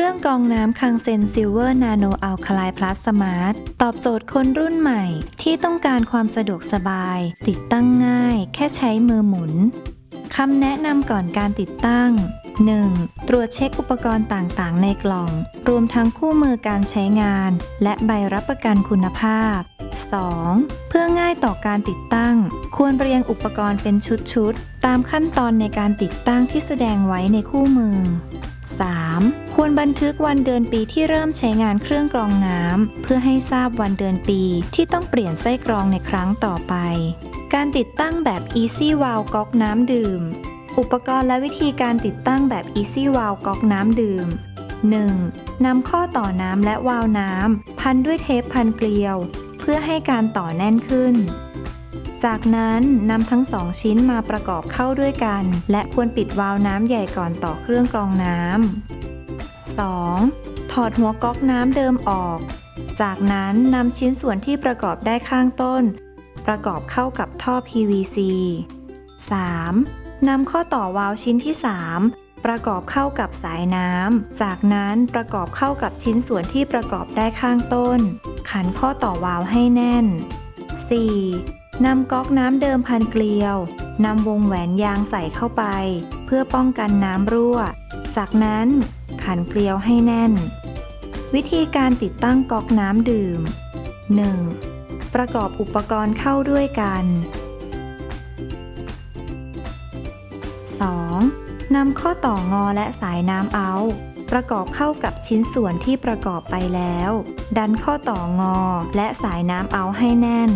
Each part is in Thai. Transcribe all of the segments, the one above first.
ครื่องกรองน้ำคังเซนซิลเวอร์นาโนอัลคลายพลัสสมาร์ทตอบโจทย์คนรุ่นใหม่ ที่ต้องการความสะดวกสบาย ติดตั้งง่าย แค่ใช้มือหมุนคำแนะนำก่อนการติดตั้ง 1. ตรวจเช็คอุปกรณ์ต่างๆ ในกล่อง รวมทั้งคู่มือการใช้งาน และใบรับประกันคุณภาพ 2. เพื่อง่ายต่อการติดตั้ง ควรเรียงอุปกรณ์เป็นชุดๆ ตามขั้นตอนในการติดตั้งที่แสดงไว้ในคู่มือ 3. ควรบันทึกวันเดือนปีที่เริ่มใช้งานเครื่องกรองน้ำเพื่อให้ทราบวันเดือนปีที่ต้องเปลี่ยนไส้กรองในครั้งต่อไป การติดตั้งแบบ Easy Valve ก๊อกน้ำดื่ม อุปกรณ์และวิธีการติดตั้งแบบ Easy Valve ก๊อกน้ำดื่ม 1. นำข้อต่อน้ำและวาล์วน้ำ พันด้วยเทปพันเกลียว เพื่อให้การต่อแน่นขึ้น จากนั้นนำทั้งสองชิ้นมาประกอบเข้าด้วยกัน และควรปิดวาล์วน้ำใหญ่ก่อนต่อเครื่องกรองน้ำ 2. ถอดหัวก๊อกน้ำเดิมออก จากนั้นนำชิ้นส่วนที่ประกอบได้ข้างต้น ประกอบเข้ากับท่อ PVC 3. นำข้อต่อวาล์วชิ้นที่ 3 ประกอบเข้ากับสายน้ำ จากนั้นประกอบเข้ากับชิ้นส่วนที่ประกอบได้ข้างต้น ขันข้อต่อวาล์วให้แน่น 4. นำก๊อกน้ำเดิมพันเกลียวนำวงแหวนยางใส่เข้าไป เพื่อป้องกันน้ำรั่ว จากนั้นขันเกลียวให้แน่น วิธีการติดตั้งก๊อกน้ำดื่ม 1. ประกอบอุปกรณ์เข้าด้วยกัน 2. นำข้อต่องอและสายน้ำเอา ประกอบเข้ากับชิ้นส่วนที่ประกอบไปแล้ว ดันข้อต่องอ และสายน้ำเอาให้แน่น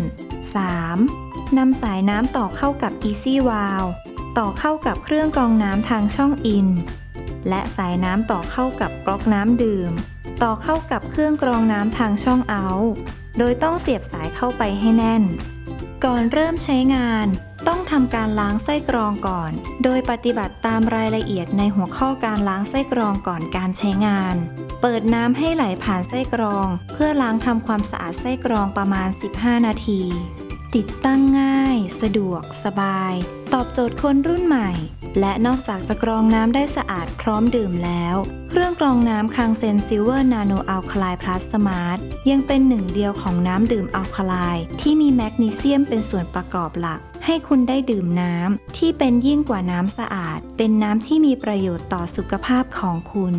3. นำสายน้ำต่อเข้ากับ Easy Valve ต่อเข้ากับเครื่องกรองน้ำทางช่องอิน และสายน้ำต่อเข้ากับก๊อกน้ำดื่ม ต่อเข้ากับเครื่องกรองน้ำทางช่องเอา โดยต้องเสียบสายเข้าไปให้แน่น ก่อนเริ่มใช้งาน ต้องทำการล้างไส้กรองก่อน โดยปฏิบัติตามรายละเอียดในหัวข้อการล้างไส้กรองก่อนการใช้งาน เปิดน้ำให้ไหลผ่านไส้กรอง เพื่อล้างทำความสะอาดไส้กรองประมาณ 15 นาที ติดตั้งง่าย สะดวก สบาย ตอบโจทย์คนรุ่นใหม่ และนอกจากจะกรองน้ำได้สะอาดพร้อมดื่มแล้ว เครื่องกรองน้ำคังเซนซิลเวอร์นาโนอัลคลายพลัสสมาร์ทยังเป็นหนึ่งเดียวของน้ำดื่มอัลคลายที่มีแมกนีเซียมเป็นส่วนประกอบหลัก ให้คุณได้ดื่มน้ำที่เป็นยิ่งกว่าน้ำสะอาด เป็นน้ำที่มีประโยชน์ต่อสุขภาพของคุณ